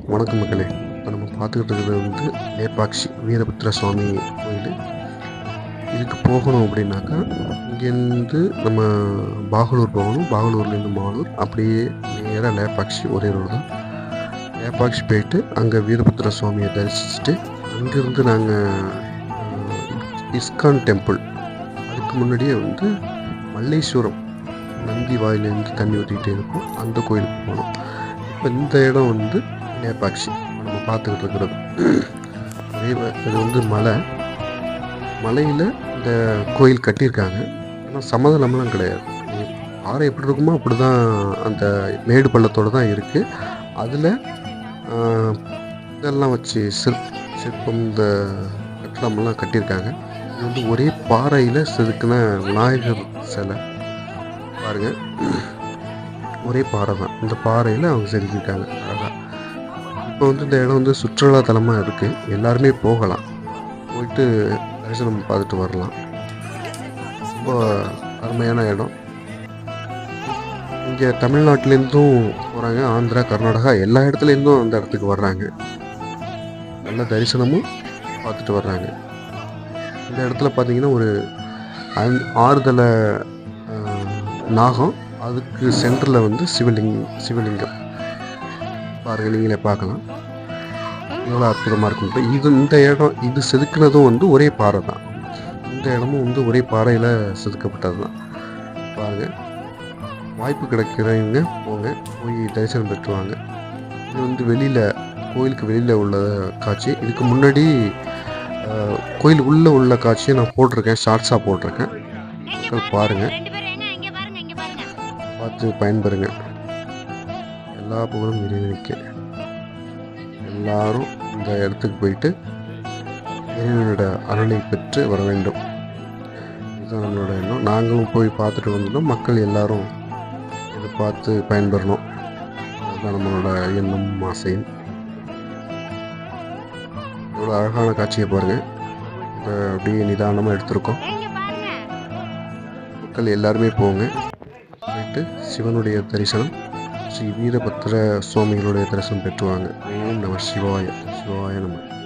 வணக்கம் மக்களே. இப்போ நம்ம பார்த்துக்கிட்டு இருக்கிறது வந்து லேப்பாக்ஷி வீரபத்ர சுவாமி கோயில். இதுக்கு போகணும் அப்படின்னாக்கா இங்கேருந்து நம்ம பாகலூர் போகணும். பாகலூர்லேருந்து மாலூர். அப்படியே நேராக லேப்பாட்சி ஒரே ரோடு தான். லேப்பாட்சி போயிட்டு அங்கே வீரபத்ர சுவாமியை தரிசிச்சுட்டு அங்கேருந்து நாங்கள் இஸ்கான் டெம்பிள். அதுக்கு முன்னாடியே வந்து மல்லேஸ்வரம் நந்தி வாயிலேருந்து தண்ணி ஊற்றிக்கிட்டே இருக்கும். அந்த கோயிலுக்கு போனோம் இப்போ இந்த இடம் வந்து நேபாக்ஷி நம்ம பார்த்துக்கிட்டு இருக்கிறது. அதே இது வந்து மலை. மலையில் இந்த கோயில் கட்டியிருக்காங்க. ஆனால் சமதளம்லாம் கிடையாது. பாறை எப்படி இருக்குமோ அப்படி தான் அந்த மேடு பள்ளத்தோடு தான் இருக்குது அதில் இதெல்லாம் வச்சு சிற் சிற்பம் இந்த கட்டடமெல்லாம் கட்டியிருக்காங்க. இது வந்து ஒரே பாறையில் செதுக்கின விநாயகர் சிலை. பாருங்கள் ஒரே பாறை தான். இந்த பாறையில் அவங்க செதுக்கியிருக்காங்க இப்போ வந்து இந்த இடம் வந்து சுற்றுலாத்தலமாக இருக்குது எல்லாருமே போகலாம். போயிட்டு தரிசனம் பார்த்துட்டு வரலாம். ரொம்ப அருமையான இடம். இங்கே தமிழ்நாட்டிலேருந்தும் போகிறாங்க ஆந்திரா கர்நாடகா எல்லா இடத்துலேருந்தும் அந்த இடத்துக்கு வர்றாங்க. நல்ல தரிசனமும் பார்த்துட்டு வர்றாங்க. இந்த இடத்துல பார்த்தீங்கன்னா ஒரு ஆறுதலை நாகம். அதுக்கு சென்டரில் வந்து சிவலிங் சிவலிங்கம். பாருங்க நீங்களே பார்க்கலாம். எவ்வளோ அற்புதமாக இருக்கும். இது இந்த இடம் இது செதுக்குனதும் வந்து ஒரே பாறை தான். இந்த இடமும் வந்து ஒரே பாறையில் செதுக்கப்பட்டது தான் பாருங்கள் வாய்ப்பு கிடைக்கிறவங்க போங்க. போய் தரிசனம் பெற்று வாங்க. இது வந்து வெளியில் கோயிலுக்கு வெளியில் உள்ள காட்சி. இதுக்கு முன்னாடி கோயில் உள்ளே உள்ள காட்சியை நான் போட்டிருக்கேன். ஷார்ட்ஸாக போட்டிருக்கேன். மக்கள் பாருங்க. ரெண்டு பேரும் எங்க இங்க பாருங்க இங்க பாருங்க. பார்த்து பயன்பெறுங்க. எல்லா புகழும் இறைவனுக்கு. எல்லாரும் இந்த இடத்துக்கு போயிட்டு இறைவனோட அருளை பெற்று வர வேண்டும். இதுதான் நம்மளோட எண்ணம். நாங்களும் போய் பார்த்துட்டு வந்துட்டோம் மக்கள் எல்லாரும் இதை பார்த்து பயன்பெறணும். அதுதான் நம்மளோட எண்ணம் ஆசையும். எவ்வளோ அழகான காட்சியை பாருங்கள் இதை அப்படியே நிதானமாக எடுத்திருக்கோம். மக்கள் எல்லாருமே போங்க. போயிட்டு சிவனுடைய தரிசனம் ஸ்ரீ வீரபத்ர சுவாமிகளுடைய தரிசனம் பெற்றுவாங்க. ஓம் நம சிவாய சிவாய நம.